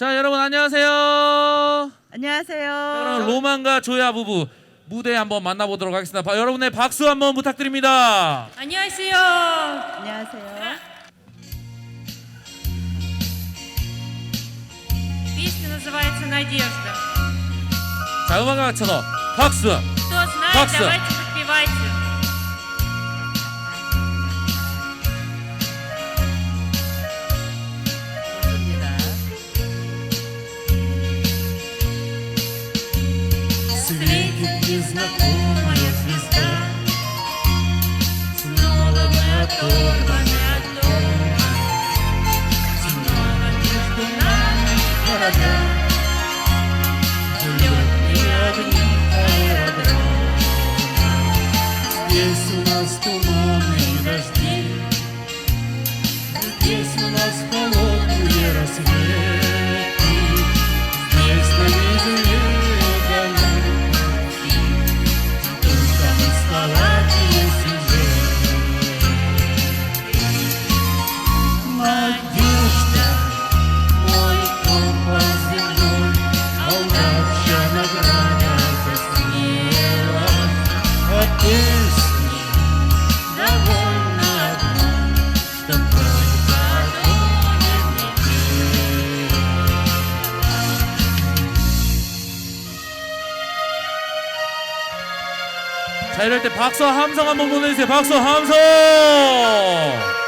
자 여러분 안녕하세요. 안녕하세요. 여러분 로만과 조야 부부 무대 한번 만나보도록 하겠습니다. 바- 여러분의 박수 한번 부탁드립니다. 안녕하세요. 안녕하세요. Песня называется «Надежда». 자 음악학처럼 박수. Кто знает, 박수. давайте подпевайте. незнакомая звезда. Снова мы оторваны от дома. Снова между нами города. Взлетные огни аэродрома. Здесь у нас туманы 때 박수 함성 한번 보내주세요. 박수 함성.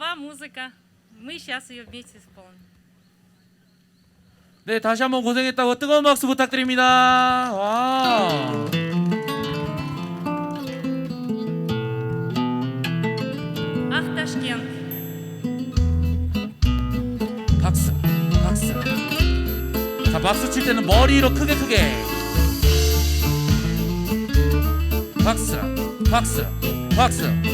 Слова, музыка. Мы сейчас ее вместе исполним. 네 다시 한번 고생했다고 뜨거운 박수 부탁드립니다. 와. Ах, Ташкент. 박수 박수. 자 박수 칠 때는 머리로 크게 크게. 박수 박수 박수.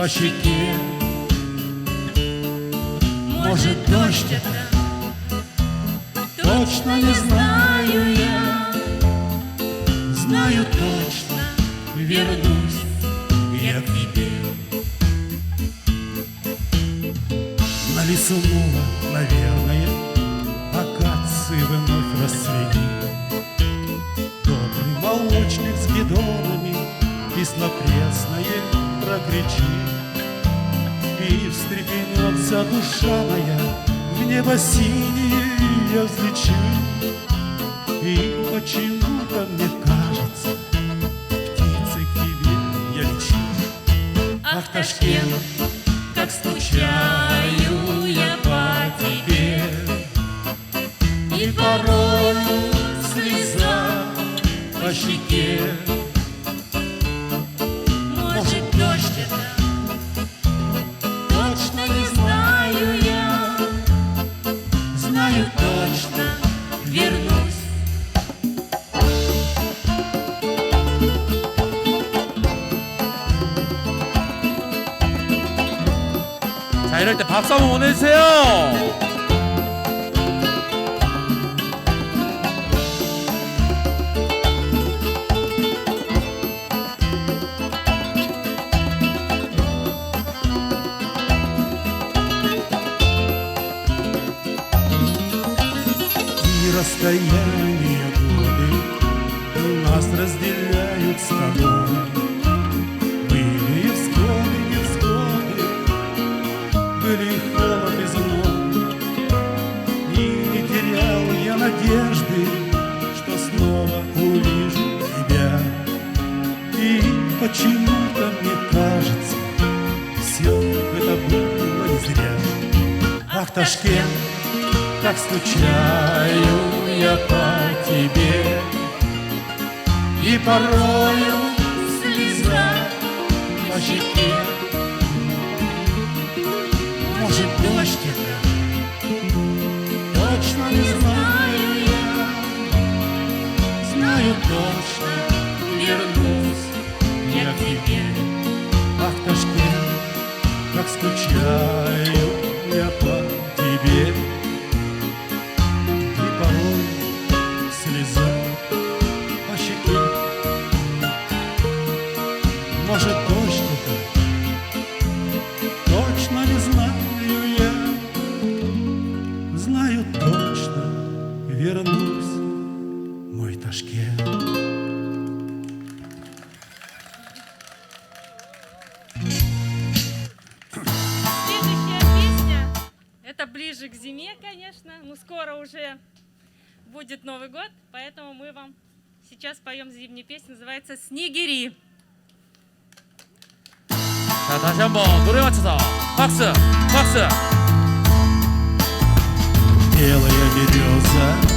По щеке. Может, дождь это, точно не знаю я, Знаю точно, вернусь я к тебе. На лесу мула, наверное, акации вновь расцвели. Добрый молочник с бидонами кисло-пресное прокричит. И встрепенется душа моя, в небо синее я взлечу. И почему-то мне кажется, птицей к тебе я лечу. Ах, Ташкент, как скучаю я по тебе, И порою слеза по щеке. 박수 한번 보내주세요. Ташкент, как скучаю я по тебе. И порою слеза по щеке Может, дождь это? Точно не знаю я. Знаю точно, вернусь я к тебе. Ах, Ташкент, как скучаю Ribeiro поем зимнюю песню, называется «Снегири». 자 다시 한번 노래 맞춰서 박수 박수. Белая береза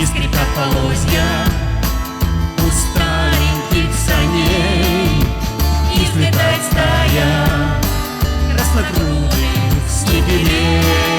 Искрика полозья У стареньких саней и взлетает стая Красногрудых снегирей.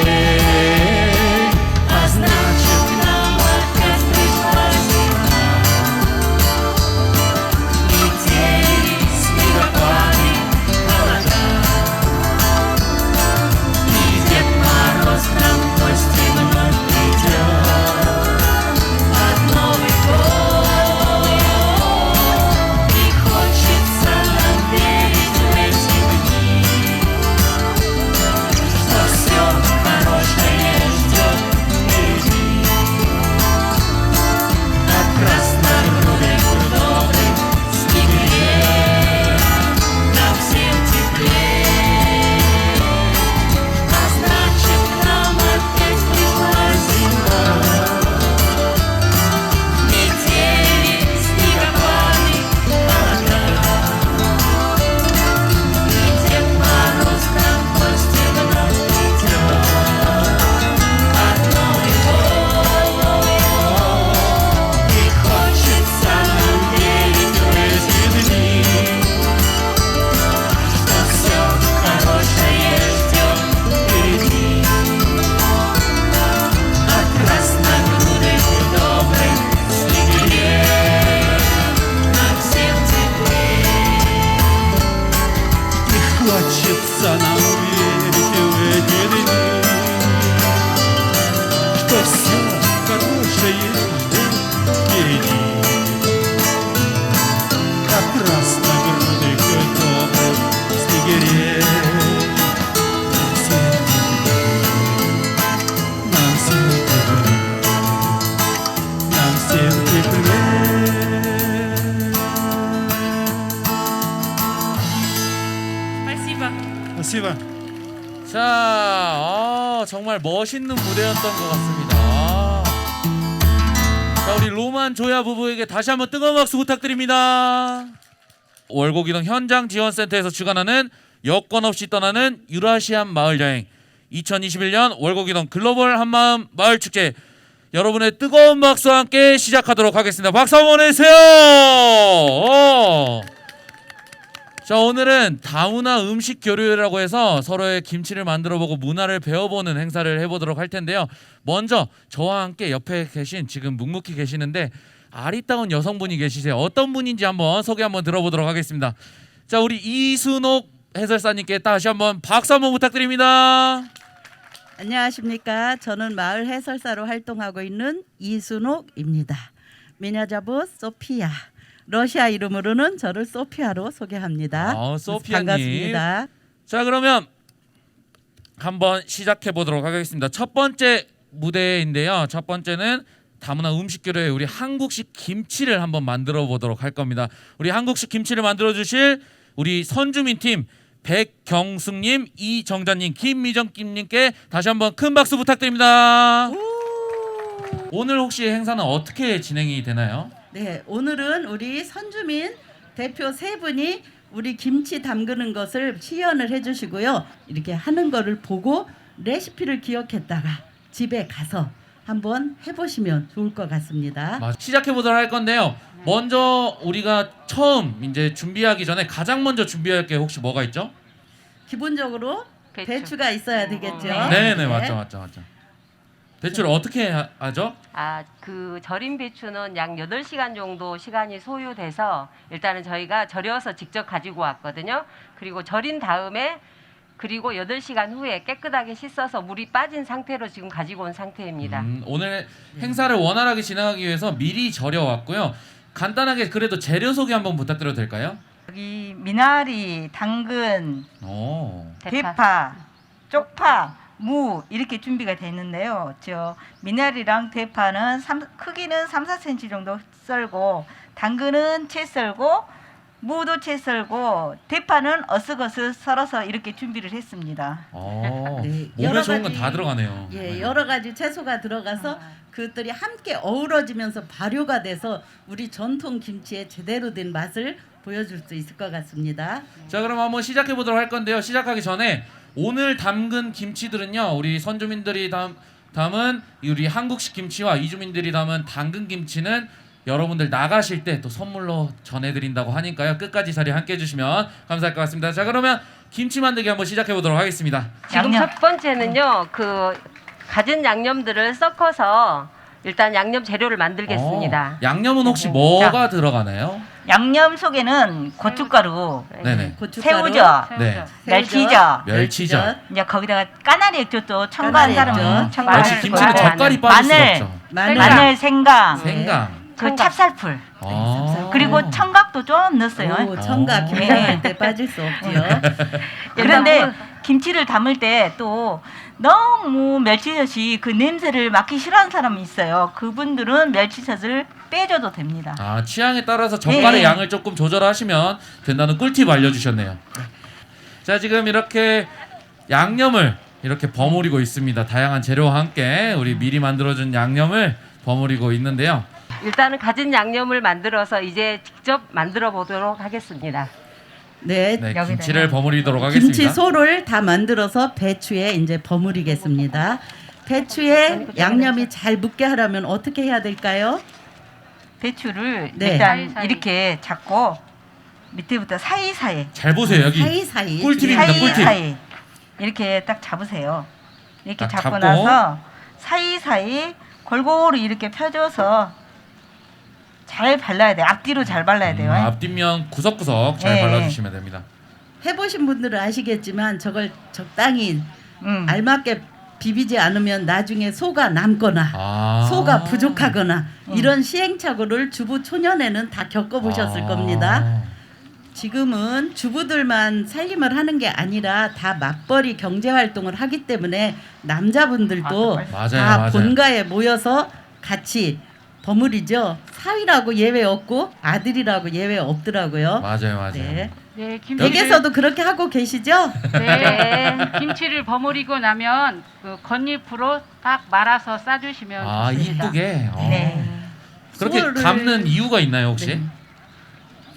정말 멋있는 무대였던 것 같습니다. 자, 우리 로만 조야 부부에게 다시 한번 뜨거운 박수 부탁드립니다. 월곡이동 현장 지원센터에서 주관하는 여권 없이 떠나는 유라시안 마을 여행 2021년 월곡이동 글로벌 한마음 마을 축제 여러분의 뜨거운 박수와 함께 시작하도록 하겠습니다. 박수 한번 해주세요. 어. 자 오늘은 다문화 음식 교류라고 해서 서로의 김치를 만들어보고 문화를 배워보는 행사를 해보도록 할 텐데요. 먼저 저와 함께 옆에 계신 지금 묵묵히 계시는데 아리따운 여성분이 계시세요. 어떤 분인지 한번 소개 한번 들어보도록 하겠습니다. 자 우리 이순옥 해설사님께 다시 한번 박수 한번 부탁드립니다. 안녕하십니까. 저는 마을 해설사로 활동하고 있는 이순옥입니다. 미냐자부 소피아. 러시아 이름으로는 저를 소피아로 소개합니다. 아, 소피아님. 반갑습니다. 자 그러면 한번 시작해 보도록 하겠습니다. 첫 번째 무대인데요. 첫 번째는 다문화 음식 교류에 우리 한국식 김치를 한번 만들어 보도록 할 겁니다. 우리 한국식 김치를 만들어 주실 우리 선주민 팀 백경숙님, 이정자님, 김미정님께 다시 한번 큰 박수 부탁드립니다. 오늘 혹시 행사는 어떻게 진행이 되나요? 네, 오늘은 우리 선주민 대표 세 분이 우리 김치 담그는 것을 시연을 해주시고요. 이렇게 하는 거를 보고 레시피를 기억했다가 집에 가서 한번 해보시면 좋을 것 같습니다. 마- 시작해 보도록 할 건데요. 먼저 우리가 처음 이제 준비하기 전에 가장 먼저 준비할 게 혹시 뭐가 있죠? 기본적으로 배추. 배추. 가 있어야 되겠죠. 네. 네, 네, 맞죠, 맞죠, 맞죠. 대출 어떻게 하, 하죠? 아, 그 절임 배추는 약 8시간 정도 시간이 소요돼서 일단은 저희가 절여서 직접 가지고 왔거든요. 그리고 절인 다음에 그리고 8시간 후에 깨끗하게 씻어서 물이 빠진 상태로 지금 가지고 온 상태입니다. 음, 오늘 행사를 원활하게 진행하기 위해서 미리 절여 왔고요. 간단하게 그래도 재료 소개 한번 부탁드려도 될까요? 여기 미나리, 당근, 오. 대파, 쪽파, 무 이렇게 준비가 돼 있는데요. 저 미나리랑 대파는 삼- 크기는 3, 4cm 정도 썰고 당근은 채 썰고 무도 채 썰고 대파는 어슷어슷 썰어서 이렇게 준비를 했습니다. 어, 네, 몸에 여러 좋은 건 가지- 다 들어가네요. 예, 네. 여러 가지 채소가 들어가서 그것들이 함께 어우러지면서 발효가 돼서 우리 전통 김치의 제대로 된 맛을 보여줄 수 있을 것 같습니다. 자 그럼 한번 시작해 보도록 할 건데요. 시작하기 전에 오늘 담근 김치들은요. 우리 선주민들이 담, 담은 우리 한국식 김치와 이주민들이 담은 당근 김치는 여러분들 나가실 때 또 선물로 전해드린다고 하니까요. 끝까지 자리 함께 해주시면 감사할 것 같습니다. 자 그러면 김치 만들기 한번 시작해 보도록 하겠습니다. 지금 양념. 첫 번째는요. 그 가진 양념들을 섞어서 일단 양념 재료를 만들겠습니다. 어, 양념은 혹시 뭐가 들어가나요? 양념 속에는 고춧가루, 네네. 고춧가루, 새우젓, 네. 멸치젓, 멸치젓. 이제 거기다가 까나리 액젓도 첨가한 까나리 사람은 액젓. 첨가할 역시 수 김치는. 젓갈이 빠질 수 마늘, 없죠. 마늘, 마늘, 생강, 생강. 그 찹쌀풀, 아. 그리고 청각도 좀 넣었어요. 오, 청각 어. 김장할 때 빠질 수 없지요. 그런데 김치를 담을 때 또 너무 멸치젓이 그 냄새를 맡기 싫어하는 사람이 있어요. 그분들은 멸치젓을 빼줘도 됩니다. 아 취향에 따라서 젓갈의 네. 양을 조금 조절하시면 된다는 꿀팁 알려주셨네요. 자 지금 이렇게 양념을 이렇게 버무리고 있습니다. 다양한 재료와 함께 우리 미리 만들어준 양념을 버무리고 있는데요. 일단은 가진 양념을 만들어서 이제 직접 만들어 보도록 하겠습니다. 네, 네, 여기다가 김치를 버무리도록 하겠습니다. 김치 소를 다 만들어서 배추에 이제 버무리겠습니다. 배추에 양념이 잘 묻게 하려면 어떻게 해야 될까요? 배추를 네. 일단 사이사이. 이렇게 잡고 밑에부터 사이사이 잘 보세요 여기 사이사이 꿀팁입니다, 꿀팁. 사이사이 이렇게 딱 잡으세요. 이렇게 딱 잡고, 잡고. 나서 사이사이 골고루 이렇게 펴줘서 잘 발라야 돼요. 앞뒤로 잘 발라야 돼요. 음, 앞뒷면 구석구석 잘 네. 발라주시면 됩니다. 해보신 분들은 아시겠지만 저걸 적당히 음. 알맞게 비비지 않으면 나중에 소가 남거나 아. 소가 부족하거나 이런 시행착오를 주부 초년에는 다 겪어보셨을 아. 겁니다. 지금은 주부들만 살림을 하는 게 아니라 다 맞벌이 경제 활동을 하기 때문에 남자분들도 맞아요, 다 맞아요. 본가에 모여서 같이 버무리죠. 사위라고 예외 없고 아들이라고 예외 없더라고요. 맞아요, 맞아요. 네. 네, 김치를 댁에서도 그렇게 하고 계시죠? 네, 김치를 버무리고 나면 그 겉잎으로 딱 말아서 싸주시면 아 좋습니다. 이쁘게. 어. 네. 그렇게 소를- 담는 이유가 있나요 혹시? 네.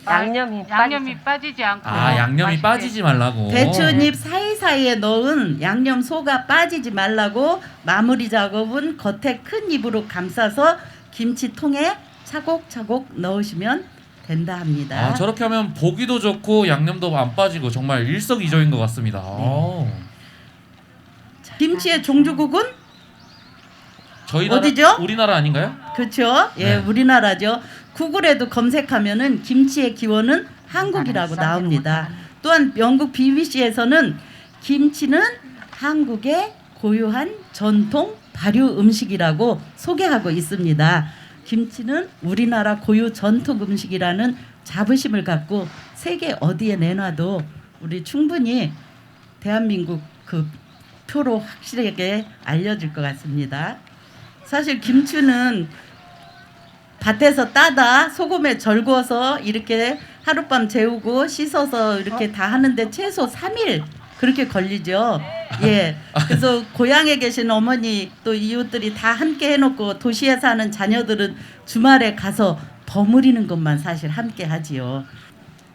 양념이 양념이 빠지죠. 빠지지 않고 아 양념이 맛있게. 빠지지 말라고. 배추잎 사이사이에 넣은 양념 소가 빠지지 말라고 마무리 작업은 겉에 큰 입으로 감싸서 김치통에 차곡차곡 넣으시면 된다 합니다. 아 저렇게 하면 보기도 좋고 양념도 안 빠지고 정말 일석이조인 것 네. 같습니다. 어. 김치의 종주국은 저희 나라 어디죠? 우리나라 아닌가요? 그렇죠. 예, 네. 우리나라죠. 구글에도 검색하면은 김치의 기원은 한국이라고 나옵니다. 또한 영국 BBC에서는 김치는 한국의 고유한 전통 발효 음식이라고 소개하고 있습니다. 김치는 우리나라 고유 전통 음식이라는 자부심을 갖고 세계 어디에 내놔도 우리 충분히 대한민국 그 표로 확실하게 알려질 것 같습니다. 사실 김치는 밭에서 따다 소금에 절구어서 이렇게 하룻밤 재우고 씻어서 이렇게 다 하는데 최소 3일 그렇게 걸리죠. 예. 그래서 고향에 계신 어머니 또 이웃들이 다 함께 해놓고 도시에 사는 자녀들은 주말에 가서 버무리는 것만 사실 함께 하지요.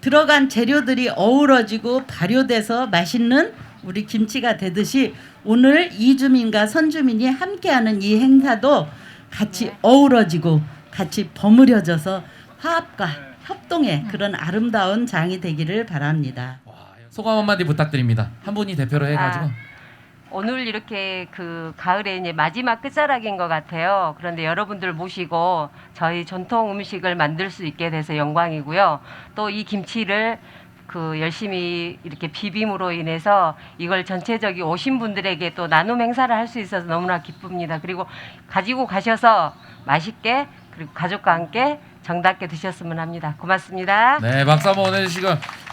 들어간 재료들이 어우러지고 발효돼서 맛있는 우리 김치가 되듯이 오늘 이주민과 선주민이 함께하는 이 행사도 같이 어우러지고 같이 버무려져서 화합과 협동의 그런 아름다운 장이 되기를 바랍니다. 와, 소감 한마디 부탁드립니다. 한 분이 대표로 해가지고. 아, 오늘 이렇게 그 가을에 이제 마지막 끝자락인 것 같아요. 그런데 여러분들 모시고 저희 전통 음식을 만들 수 있게 돼서 영광이고요. 또 이 김치를 그 열심히 이렇게 비빔으로 인해서 이걸 전체적인 오신 분들에게 또 나눔 행사를 할 수 있어서 너무나 기쁩니다. 그리고 가지고 가셔서 맛있게 그리고 가족과 함께 정답게 드셨으면 합니다. 고맙습니다. 네, 박수 한번 보내주시고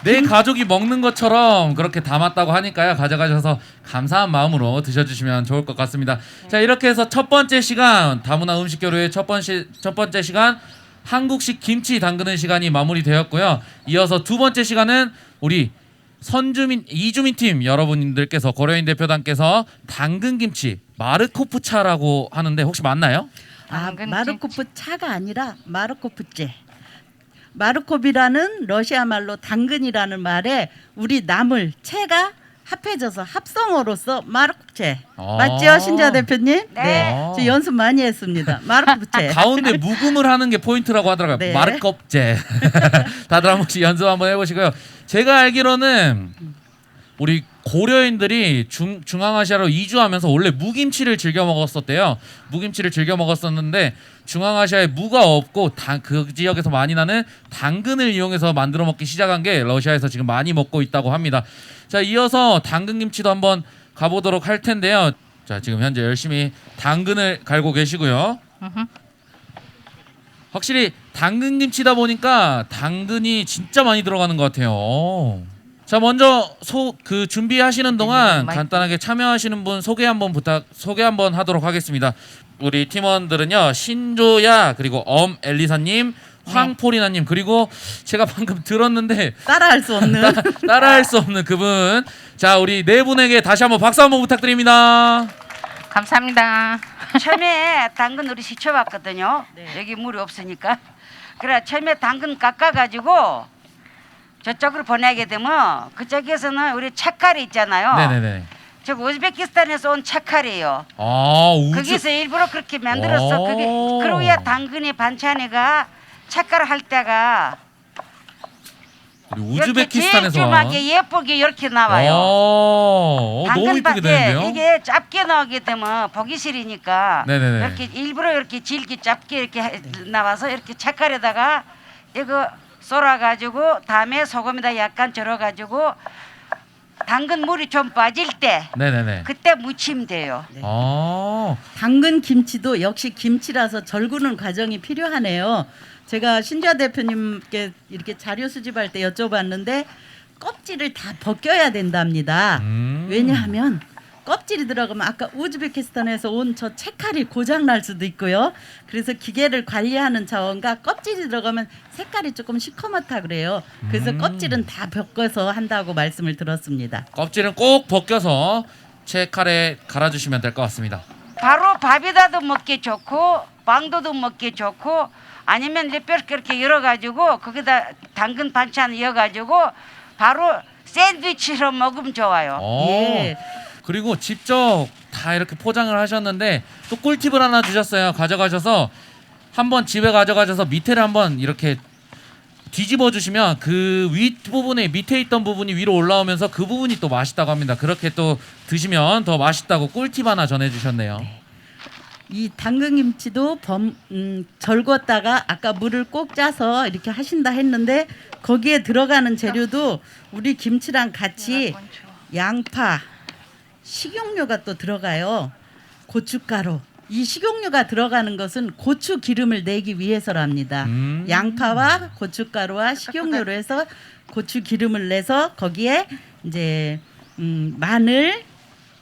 내 가족이 먹는 것처럼 그렇게 담았다고 하니까요. 가져가셔서 감사한 마음으로 드셔주시면 좋을 것 같습니다. 자, 이렇게 해서 첫 번째 시간 다문화 음식 교류의 첫 번째 첫 번째 시간 한국식 김치 담그는 시간이 마무리되었고요. 이어서 두 번째 시간은 우리 선주민 이주민 팀 여러분들께서 고려인 대표단께서 당근 김치 마르코프차라고 하는데 혹시 맞나요? 아, 당근 마르코프 차가 아니라 마르코프제. 마르코비라는 러시아 말로 당근이라는 말에 우리 나물 채가 합해져서 합성어로서 마르코프제. 아. 맞죠, 신자 대표님? 네. 저 연습 많이 했습니다. 마르코프제. 가운데 묵음을 하는 게 포인트라고 하더라고요. 네. 마르껍제. 다들 한 번씩 연습 한번 해보시고요. 제가 알기로는 우리 고려인들이 중, 중앙아시아로 이주하면서 원래 무김치를 즐겨 먹었었대요. 무김치를 즐겨 먹었었는데 중앙아시아에 무가 없고 당, 그 지역에서 많이 나는 당근을 이용해서 만들어 먹기 시작한 게 러시아에서 지금 많이 먹고 있다고 합니다. 자 이어서 당근김치도 한번 가보도록 할 텐데요. 자 지금 현재 열심히 당근을 갈고 계시고요. 확실히 당근 김치다 보니까 당근이 진짜 많이 들어가는 것 같아요. 자 먼저 소 그 준비하시는 동안 간단하게 참여하시는 분 소개 한번 부탁 소개 한번 하도록 하겠습니다. 우리 팀원들은요 신조야 그리고 엄 엘리사님 황포리나님 그리고 제가 방금 들었는데 따라할 수 없는 따라할 수 없는 그분 자 우리 네 분에게 다시 한번 박수 한번 부탁드립니다. 감사합니다. 처음에 당근 우리 시켜봤거든요. 여기 물이 없으니까. 그래 처음에 당근 깎아가지고 저쪽으로 보내게 되면 그쪽에서는 우리 착칼이 있잖아요. 네네네. 저 우즈베키스탄에서 온 착칼이에요. 아 우주 거기서 일부러 그렇게 만들었어. 오. 그게 그러야 당근이 반찬이가 착칼 할 때가 이렇게 우즈베키스탄에서 와. 제일 예쁘게 이렇게 나와요. 어, 너무 이쁘게 되는데요. 이게 짧게 나오게 되면 보기 싫으니까 네네네. 이렇게 일부러 이렇게 질기 짧게 이렇게 해- 나와서 이렇게 착칼에다가 이거 썰어가지고 다음에 소금에다 약간 절어가지고 당근 물이 좀 빠질 때 네네네. 그때 무치면 돼요. 어. 당근 김치도 역시 김치라서 절구는 과정이 필요하네요. 제가 신자 대표님께 이렇게 자료 수집할 때 여쭤봤는데 껍질을 다 벗겨야 된답니다. 음. 왜냐하면 껍질이 들어가면 아까 우즈베키스탄에서 온 저 채칼이 고장 날 수도 있고요. 그래서 기계를 관리하는 자원과 껍질이 들어가면 색깔이 조금 시커멓다 그래요. 그래서 음. 껍질은 다 벗겨서 한다고 말씀을 들었습니다. 껍질은 꼭 벗겨서 채 칼에 갈아주시면 될 것 같습니다. 바로 밥에다도 먹기 좋고 빵도도 먹기 좋고 아니면 이렇게 이렇게 열어가지고 거기다 당근 반찬 이어가지고 바로 샌드위치로 먹으면 좋아요. 어. 예. 그리고 직접 다 이렇게 포장을 하셨는데 또 꿀팁을 하나 주셨어요. 가져가셔서 한번 집에 가져가셔서 밑에를 한번 이렇게 뒤집어 주시면 그 윗 부분에 밑에 있던 부분이 위로 올라오면서 그 부분이 또 맛있다고 합니다. 그렇게 또 드시면 더 맛있다고 꿀팁 하나 전해 주셨네요. 이 당근김치도 범, 음, 절궜다가 아까 물을 꼭 짜서 이렇게 하신다 했는데 거기에 들어가는 재료도 우리 김치랑 같이 양파, 식용유가 또 들어가요. 고춧가루. 이 식용유가 들어가는 것은 고추 기름을 내기 위해서랍니다. 음. 양파와 고춧가루와 식용유로 해서 고추 기름을 내서 거기에 이제 음, 마늘,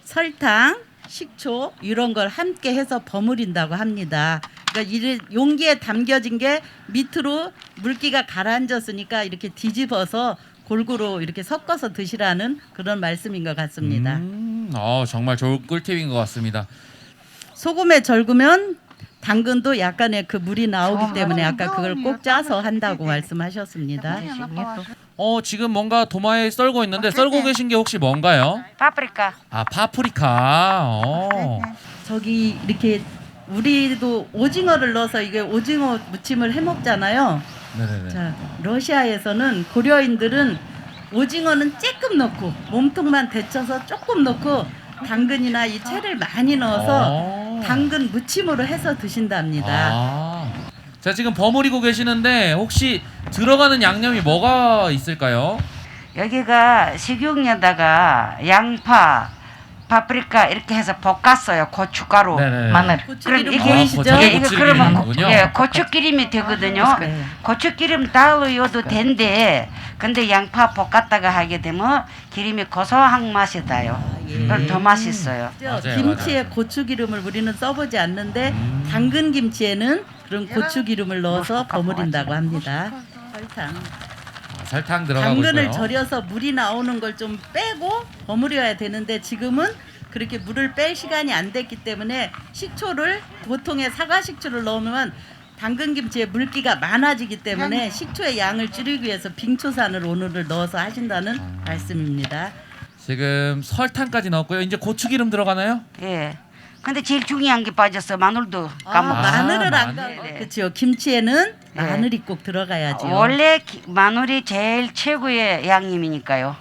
설탕, 식초 이런 걸 함께 해서 버무린다고 합니다. 그러니까 이 용기에 담겨진 게 밑으로 물기가 가라앉았으니까 이렇게 뒤집어서 골고루 이렇게 섞어서 드시라는 그런 말씀인 것 같습니다. 음, 어, 정말 좋은 꿀팁인 것 같습니다. 소금에 절구면 당근도 약간의 그 물이 나오기 때문에 아까 그걸 꼭 짜서 한다고 말씀하셨습니다. 어, 지금 뭔가 도마에 썰고 있는데 썰고 계신 게 혹시 뭔가요? 파프리카. 아, 파프리카. 어. 저기 이렇게 우리도 오징어를 넣어서 이게 오징어 무침을 해 먹잖아요. 네네네. 자, 러시아에서는 고려인들은 오징어는 조금 넣고 몸통만 데쳐서 조금 넣고 당근이나 이 채를 많이 넣어서 어. 당근 무침으로 해서 드신답니다. 아. 자 지금 버무리고 계시는데 혹시 들어가는 양념이 뭐가 있을까요? 여기가 식용유에다가 양파, 파프리카 이렇게 해서 볶았어요. 고춧가루, 네네. 마늘. 고추기름 이게 보이시죠? 저게 예, 이거. 그러면 고- 예, 고추기름이 되거든요. 네. 고추기름 따로여도 된대. 근데 양파 볶았다가 하게 되면 기름이 고소한 맛이 나요. 예. 그럼 더 맛있어요. 맞아요, 김치에 맞아요. 고추 기름을 우리는 써보지 않는데 음. 당근 김치에는 그런 고추 기름을 넣어서 버무린다고 합니다. 설탕. 아, 설탕 들어가고 당근을 있고요. 절여서 물이 나오는 걸 좀 빼고 버무려야 되는데 지금은 그렇게 물을 뺄 시간이 안 됐기 때문에 식초를 보통의 사과 식초를 넣으면 당근 김치에 물기가 많아지기 때문에 식초의 양을 줄이기 위해서 빙초산을 오늘을 넣어서 하신다는 말씀입니다. 지금 설탕까지 넣었고요. 이제 고추기름 들어가나요? 예. 근데 제일 중요한 게 빠졌어. 마늘도 아, 까먹었어. 마늘을 안 마늘. 가. 네. 그렇죠. 김치에는 네. 마늘이 꼭 들어가야죠. 원래 기- 마늘이 제일 최고의 양념이니까요.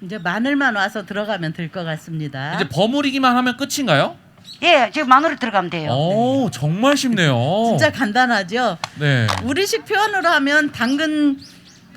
이제 마늘만 와서 들어가면 될 것 같습니다. 이제 버무리기만 하면 끝인가요? 예, 지금 마늘이 들어가면 돼요. 오 정말 쉽네요. 진짜 간단하죠. 네. 우리식 표현으로 하면 당근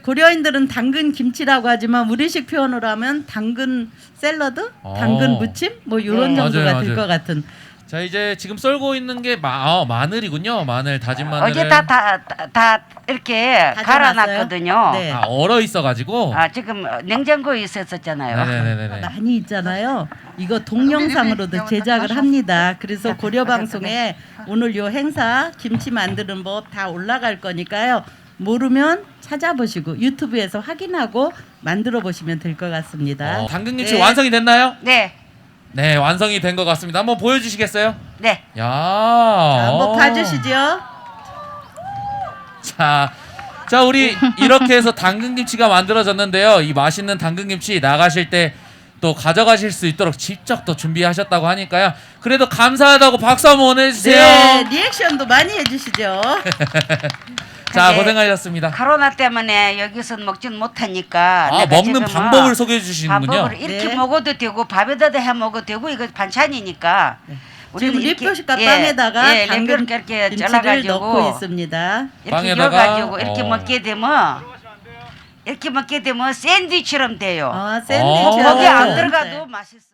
고려인들은 당근 김치라고 하지만 우리식 표현으로 하면 당근 샐러드, 어. 당근 무침 뭐 이런 네. 정도가 맞아요, 될 맞아요. 것 같은. 자 이제 지금 썰고 있는 게 마, 어, 마늘이군요. 마늘 다진 마늘을 어제 다 다 다 이렇게? 갈아놨거든요. 네. 아, 얼어 있어가지고. 아 지금 냉장고에 있었었잖아요. 네네네네. 많이 있잖아요. 이거 동영상으로도 제작을 합니다. 그래서 고려 방송에 오늘 요 행사 김치 만드는 법 다 올라갈 거니까요. 모르면 찾아보시고 유튜브에서 확인하고 만들어 보시면 될 것 같습니다. 어, 당근 김치 네. 완성이 됐나요? 네, 네 완성이 된 것 같습니다. 한번 보여주시겠어요? 네. 야. 자, 한번 어. 봐주시죠. 자, 자 우리 이렇게 해서 당근김치가 만들어졌는데요. 이 맛있는 당근김치 나가실 때 또 가져가실 수 있도록 직접 또 준비하셨다고 하니까요. 그래도 감사하다고 박수 한번 보내주세요. 네, 리액션도 많이 해주시죠. 자, 고생하셨습니다. 아, 네. 코로나 때문에 여기서 먹진 못하니까 아, 먹는 어, 방법을 소개해 주시는군요. 이렇게 네. 먹어도 되고 밥에다가 해 먹어도 되고 이거 반찬이니까 네. 우리는 리표식 예, 빵에다가 예, 당근 이렇게 잘라가지고 넣고 있습니다. 이렇게 빵에다가, 이렇게 어. 먹게 되면 이렇게 먹게 되면 샌드위치처럼 돼요. 아, 샌드위치. 거기 안 아. 들어가도 맛있어.